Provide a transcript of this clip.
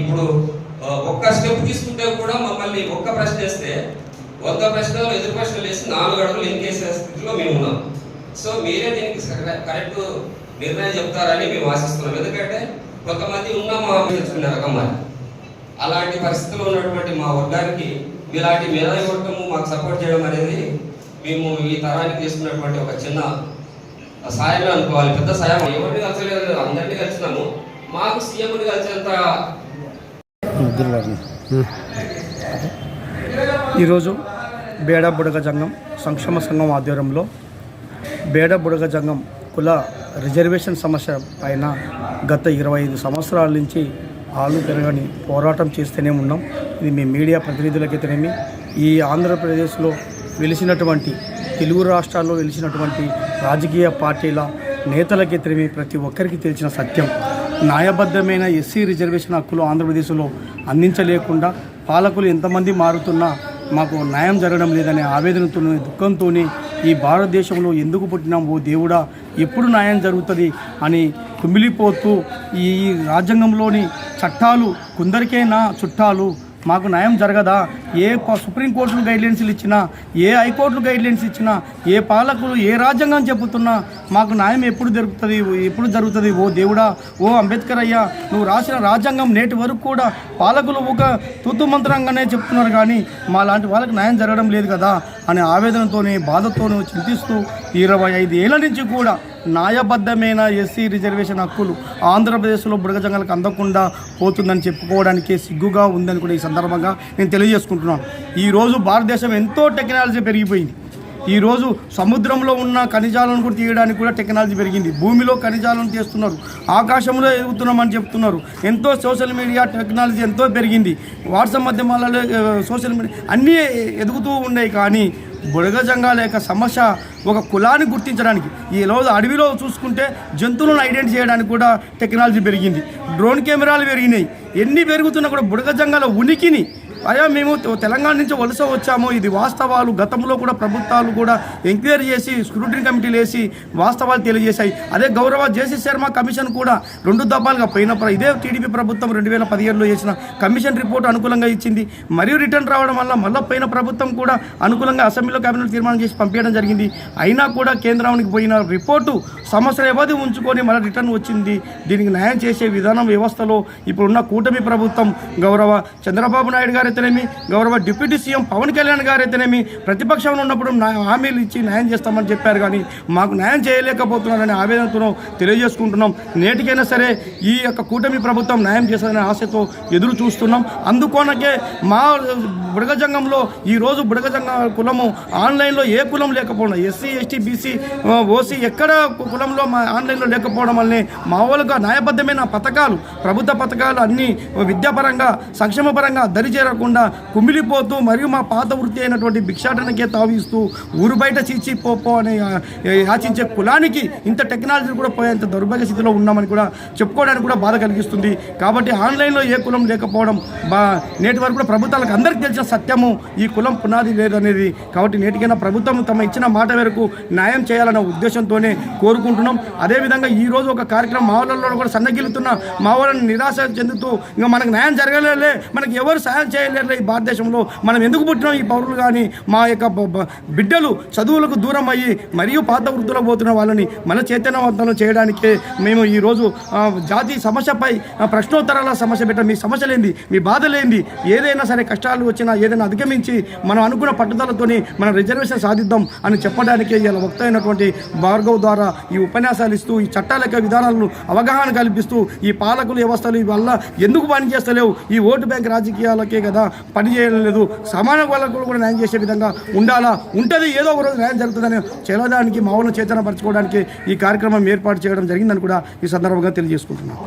ఇప్పుడు ఒక్క స్టెప్ తీసుకుంటే కూడా మమ్మల్ని ఒక్క ప్రశ్న వేస్తే వంద ప్రశ్నలు ఎదురు ప్రశ్నలు వేసి నాలుగు అడుగులు ఇంకేసే స్థితిలో మేము ఉన్నాం. సో మీరే దీనికి కరెక్ట్ నిర్ణయం చెప్తారని మేము ఆశిస్తున్నాం. ఎందుకంటే కొంతమంది ఉన్న మా తెచ్చుకునే రకం మరి అలాంటి పరిస్థితుల్లో ఉన్నటువంటి మా వర్గానికి ఇలాంటి మేధావి వర్గము మాకు సపోర్ట్ చేయడం అనేది మేము ఈ తరానికి తీసుకున్నటువంటి ఒక చిన్న సాయమే అనుకోవాలి. పెద్ద సాయం. ఎవరిని కలిసలేదు అందరినీ కలిసినాము. మాకు సీఎంని కలిసేంత ఈరోజు బేడ బుడగ జంగం సంక్షేమ సంఘం ఆధ్వర్యంలో బేడ బుడగ జంగం కుల రిజర్వేషన్ సమస్య పైన గత ఇరవై ఐదు సంవత్సరాల నుంచి ఆలు పెరగని పోరాటం చేస్తూనే ఉన్నాం. ఇది మీ మీడియా ప్రతినిధులకైతేనేమి ఈ ఆంధ్రప్రదేశ్లో వెలిసినటువంటి తెలుగు రాష్ట్రాల్లో వెలిసినటువంటి రాజకీయ పార్టీల నేతలకైతేనేమి ప్రతి ఒక్కరికి తెలిసిన సత్యం. న్యాయబద్ధమైన ఎస్సీ రిజర్వేషన్ హక్కులు ఆంధ్రప్రదేశ్లో అందించలేకుండా పాలకులు ఎంతమంది మారుతున్నా మాకు న్యాయం జరగడం లేదనే ఆవేదనతో దుఃఖంతో ఈ భారతదేశంలో ఎందుకు పుట్టినాం ఓ దేవుడా? ఎప్పుడు న్యాయం జరుగుతుంది అని కుమిలిపోతూ ఈ రాజ్యాంగంలోని చట్టాలు కొందరికైనా చుట్టాలు మాకు న్యాయం జరగదా? ఏ సుప్రీంకోర్టులు గైడ్లైన్స్లు ఇచ్చినా ఏ హైకోర్టులు గైడ్లైన్స్ ఇచ్చినా ఏ పాలకులు ఏ రాజ్యాంగం చెబుతున్నా మాకు న్యాయం ఎప్పుడు జరుగుతుంది ఎప్పుడు జరుగుతుంది? ఓ దేవుడా ఓ అంబేద్కర్ అయ్యా నువ్వు రాసిన రాజ్యాంగం నేటి వరకు కూడా పాలకులు ఒక తుత్తు మంత్రంగానే చెప్తున్నారు కానీ మా లాంటి వాళ్ళకి న్యాయం జరగడం లేదు కదా? అనే ఆవేదనతోనే బాధతోనూ చింతిస్తూ ఇరవై ఐదు ఏళ్ళ నుంచి కూడా న్యాయబద్ధమైన ఎస్సీ రిజర్వేషన్ హక్కులు ఆంధ్రప్రదేశ్లో బుడగజంగాలకు అందకుండా పోతుందని చెప్పుకోవడానికి సిగ్గుగా ఉందని కూడా ఈ సందర్భంగా నేను తెలియజేసుకుంటున్నాను ఈరోజు భారతదేశం ఎంతో టెక్నాలజీ పెరిగిపోయింది. ఈరోజు సముద్రంలో ఉన్న ఖనిజాలను కూడా తీయడానికి కూడా టెక్నాలజీ పెరిగింది. భూమిలో ఖనిజాలను తీస్తున్నారు. ఆకాశంలో ఎదుగుతున్నామని చెప్తున్నారు. ఎంతో సోషల్ మీడియా టెక్నాలజీ ఎంతో పెరిగింది. వాట్సాప్ మాధ్యమాలలో సోషల్ మీడియా అన్నీ ఎదుగుతూ ఉన్నాయి కానీ బుడగజంగాల యొక్క సమస్య ఒక కులాన్ని గుర్తించడానికి. ఈ రోజు అడవిలో చూసుకుంటే జంతువులను ఐడెంటిఫై చేయడానికి కూడా టెక్నాలజీ పెరిగింది. డ్రోన్ కెమెరాలు పెరిగినాయి. ఎన్ని పెరుగుతున్నా కూడా బుడగజంగాల ఉనికిని అయ్యా మేము తెలంగాణ నుంచి వలస వచ్చాము. ఇది వాస్తవాలు. గతంలో కూడా ప్రభుత్వాలు కూడా ఎంక్వైరీ చేసి స్క్రూటినీ కమిటీలు వేసి వాస్తవాలు తెలియజేశాయి. అదే గౌరవ జేసీ శర్మ కమిషన్ కూడా రెండు దఫాలుగా పోయినప్పుడు ఇదే టీడీపీ ప్రభుత్వం రెండు వేల పదిహేడులో చేసిన కమిషన్ రిపోర్ట్ అనుకూలంగా ఇచ్చింది. మరియు రిటర్న్ రావడం వల్ల మళ్ళీ పోయిన ప్రభుత్వం కూడా అనుకూలంగా అసెంబ్లీలో కేబినెట్ తీర్మానం చేసి పంపించడం జరిగింది. అయినా కూడా కేంద్రానికి పోయిన రిపోర్టు సంవత్సర వ్యవధి ఉంచుకొని మళ్ళీ రిటర్న్ వచ్చింది. దీనికి న్యాయం చేసే విధానం వ్యవస్థలో ఇప్పుడున్న కూటమి ప్రభుత్వం గౌరవ చంద్రబాబు నాయుడు గారు అయితేనేమి? గౌరవ డిప్యూటీ సీఎం పవన్ కళ్యాణ్ గారు అయితేనేమి ప్రతిపక్షంలో ఉన్నప్పుడు నా హామీలు ఇచ్చి న్యాయం చేస్తామని చెప్పారు కానీ మాకు న్యాయం చేయలేకపోతున్నారని ఆవేదనతో తెలియజేసుకుంటున్నాం. నేటికైనా సరే ఈ యొక్క కూటమి ప్రభుత్వం న్యాయం చేస్తుందనే ఆశతో ఎదురు చూస్తున్నాం. అందుకోనకే మా బుడగజంగంలో ఈరోజు బుడగజంగ కులము ఆన్లైన్లో ఏ కులం లేకపోవడం ఎస్సీ ఎస్టీ బీసీ ఓసీ ఎక్కడ కులంలో మా ఆన్లైన్లో లేకపోవడం వల్లనే మా వాళ్ళుగా న్యాయబద్ధమైన పథకాలు ప్రభుత్వ పథకాలు అన్నీ విద్యాపరంగా సంక్షేమపరంగా దరిచేర కాకుండా కుమిలిపోతూ మరియు మా పాత వృత్తి అయినటువంటి భిక్షాటనకే తావిస్తూ ఊరు బయట చీచి పోపో అని యాచించే కులానికి ఇంత టెక్నాలజీ కూడా పోయేంత దౌర్భాగ్య స్థితిలో ఉన్నామని కూడా చెప్పుకోవడానికి కూడా బాధ కలిగిస్తుంది. కాబట్టి ఆన్లైన్లో ఏ కులం లేకపోవడం బా నేటి వరకు కూడా ప్రభుత్వాలకు అందరికీ తెలిసిన సత్యము ఈ కులం పునాది లేదనేది. కాబట్టి నేటికైనా ప్రభుత్వం తమ ఇచ్చిన మాట మేరకు న్యాయం చేయాలన్న ఉద్దేశంతోనే కోరుకుంటున్నాం. అదేవిధంగా ఈరోజు ఒక కార్యక్రమం మా వాళ్ళలో కూడా సన్నగిలుతున్న మా వాళ్ళని నిరాశ చెందుతూ ఇంకా మనకు న్యాయం జరగలేదులే మనకి ఎవరు సహాయం బయలుదేరిన ఈ భారతదేశంలో మనం ఎందుకు పుట్టినాం? ఈ పౌరులు కానీ మా యొక్క బిడ్డలు చదువులకు దూరం అయ్యి మరియు పాత వృద్ధులకు పోతున్న వాళ్ళని మన చైతన్యవంతం చేయడానికే మేము ఈరోజు జాతి సమస్యపై ప్రశ్నోత్తరాల సమస్య పెట్ట మీ సమస్యలేంది మీ బాధలేంది ఏదైనా సరే కష్టాలు వచ్చినా ఏదైనా అధిగమించి మనం అనుకున్న పట్టుదలతోని మన రిజర్వేషన్ సాధిద్దాం అని చెప్పడానికే ఇలా వక్త అయినటువంటి భార్గవ్ ద్వారా ఈ ఉపన్యాసాలు ఇస్తూ ఈ చట్టాల యొక్క విధానాలను అవగాహన కల్పిస్తూ ఈ పాలకుల వ్యవస్థలు వల్ల ఎందుకు పని చేస్తలేవు ఈ ఓటు బ్యాంక్ రాజకీయాలకే కదా పని చేయడం లేదు. సమాన వాళ్ళకు కూడా న్యాయం చేసే విధంగా ఉండాలా? ఉంటుంది. ఏదో ఒక రోజు న్యాయం జరుగుతుందని చేయడానికి చేతన చేతనపరచుకోవడానికి ఈ కార్యక్రమం ఏర్పాటు చేయడం జరిగిందని కూడా ఈ సందర్భంగా తెలియజేసుకుంటున్నాను.